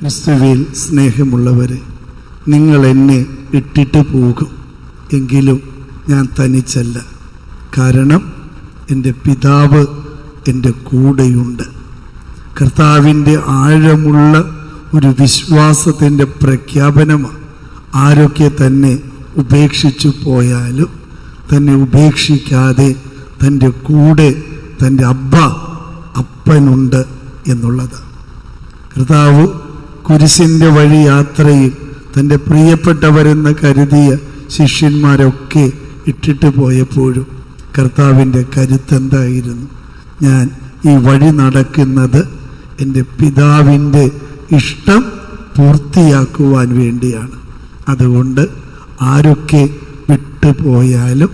ക്രിസ്തുവിൽ സ്നേഹമുള്ളവരെ നിങ്ങൾ എന്നെ ഇട്ടിട്ട് പോകും. എങ്കിലും ഞാൻ തനിച്ചല്ല. കാരണം എന്റെ പിതാവ് എന്റെ കൂടെയുണ്ട്. കർത്താവിന്റെ ആഴമുള്ള ഒരു വിശ്വാസത്തിന്റെ പ്രഖ്യാപനമാണ് ആരൊക്കെ തന്നെ ഉപേക്ഷിച്ചു പോയാലും തന്നെ ഉപേക്ഷിക്കാതെ തന്റെ കൂടെ തന്റെ അബ്ബ അപ്പനുണ്ട് എന്നുള്ളത്. കർത്താവ് കുരിശിന്റെ വഴി യാത്രയിൽ തന്റെ പ്രിയപ്പെട്ടവരെന്ന് കരുതിയ ശിഷ്യന്മാരൊക്കെ ഇട്ടിട്ട് പോയപ്പോഴും കർത്താവിന്റെ കരുത്തെന്തായിരുന്നു? ഞാൻ ഈ വഴി നടക്കുന്നത് എന്റെ പിതാവിന്റെ ഇഷ്ടം പൂർത്തിയാക്കുവാൻ വേണ്ടിയാണ്. അതുകൊണ്ട് ആരൊക്കെ വിട്ടുപോയാലും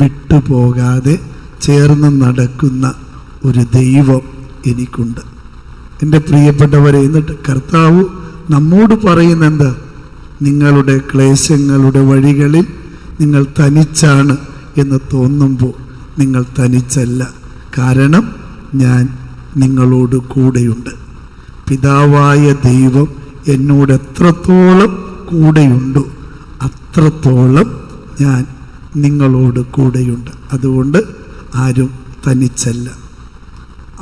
വിട്ടുപോകാതെ ചേർന്ന് നടക്കുന്ന ഒരു ദൈവം എനിക്കുണ്ട്. എന്റെ പ്രിയപ്പെട്ടവരെ എന്നിട്ട് കർത്താവ് നമ്മോട് പറയുന്നത് നിങ്ങളുടെ ക്ലേശങ്ങളുടെ വഴികളിൽ നിങ്ങൾ തനിച്ചാണ് എന്ന് തോന്നുമ്പോൾ നിങ്ങൾ തനിച്ചല്ല. കാരണം ഞാൻ നിങ്ങളോട് കൂടെയുണ്ട്. പിതാവായ ദൈവം എന്നോട് എത്രത്തോളം കൂടെയുണ്ടോ അത്രത്തോളം ഞാൻ നിങ്ങളോട് കൂടെയുണ്ട്. അതുകൊണ്ട് ആരും തനിച്ചല്ല.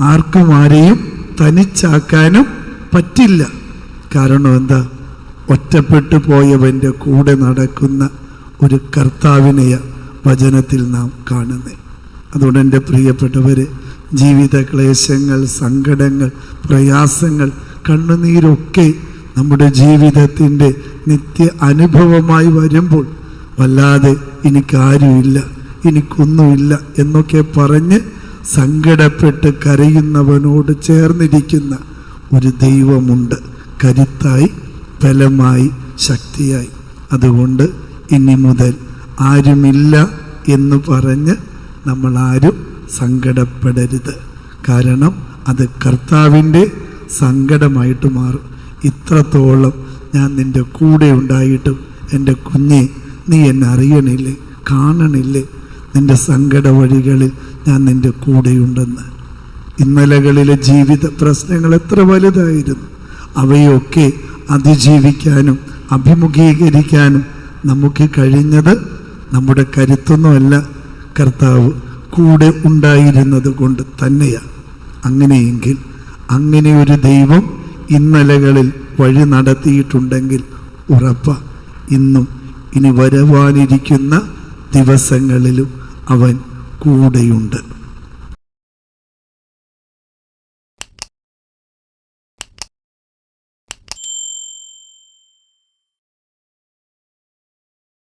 ആർക്കും ആരെയും തനിച്ചാക്കാനും പറ്റില്ല. കാരണം എന്താ? ഒറ്റപ്പെട്ടു പോയവന്റെ കൂടെ നടക്കുന്ന ഒരു കർത്താവിനെയ വചനത്തിൽ നാം കാണുന്നേ അതുകൊണ്ട് എന്റെ പ്രിയപ്പെട്ടവർ ജീവിത ക്ലേശങ്ങൾ സങ്കടങ്ങൾ പ്രയാസങ്ങൾ കണ്ണുനീരൊക്കെ നമ്മുടെ ജീവിതത്തിന്റെ നിത്യ അനുഭവമായി വരുമ്പോൾ വല്ലാതെ എനിക്കാരുമില്ല. എനിക്കൊന്നുമില്ല എന്നൊക്കെ പറഞ്ഞ് സങ്കടപ്പെട്ട് കരയുന്നവനോട് ചേർന്നിരിക്കുന്ന ഒരു ദൈവമുണ്ട്. കരുത്തായി ബലമായി ശക്തിയായി. അതുകൊണ്ട് ഇനി മുതൽ ആരുമില്ല എന്ന് പറഞ്ഞ് നമ്മൾ ആരും സങ്കടപ്പെടരുത്. കാരണം അത് കർത്താവിന്റെ സങ്കടമായിട്ട് മാറും. ഇത്രത്തോളം ഞാൻ നിന്റെ കൂടെ ഉണ്ടായിട്ടും എന്റെ കുഞ്ഞെ നീ എന്നെ അറിയണില്ലേ കാണണില്ലേ? നിന്റെ സങ്കട വഴികളിൽ ഞാൻ നിന്റെ കൂടെയുണ്ടെന്ന്. ഇന്നലകളിലെ ജീവിത പ്രശ്നങ്ങൾ എത്ര വലുതായിരുന്നു. അവയൊക്കെ അതിജീവിക്കാനും അഭിമുഖീകരിക്കാനും നമുക്ക് കഴിഞ്ഞത് നമ്മുടെ കരുത്തൊന്നുമല്ല. കർത്താവ് കൂടെ ഉണ്ടായിരുന്നത് കൊണ്ട് തന്നെയാണ് അങ്ങനെയെങ്കിൽ അങ്ങനെ ഒരു ദൈവം ഇന്നലകളിൽ വഴി നടത്തിയിട്ടുണ്ടെങ്കിൽ ഉറപ്പ ഇന്നും ഇനി വരവാനിരിക്കുന്ന ദിവസങ്ങളിലും അവൻ കൂടെയുണ്ട്.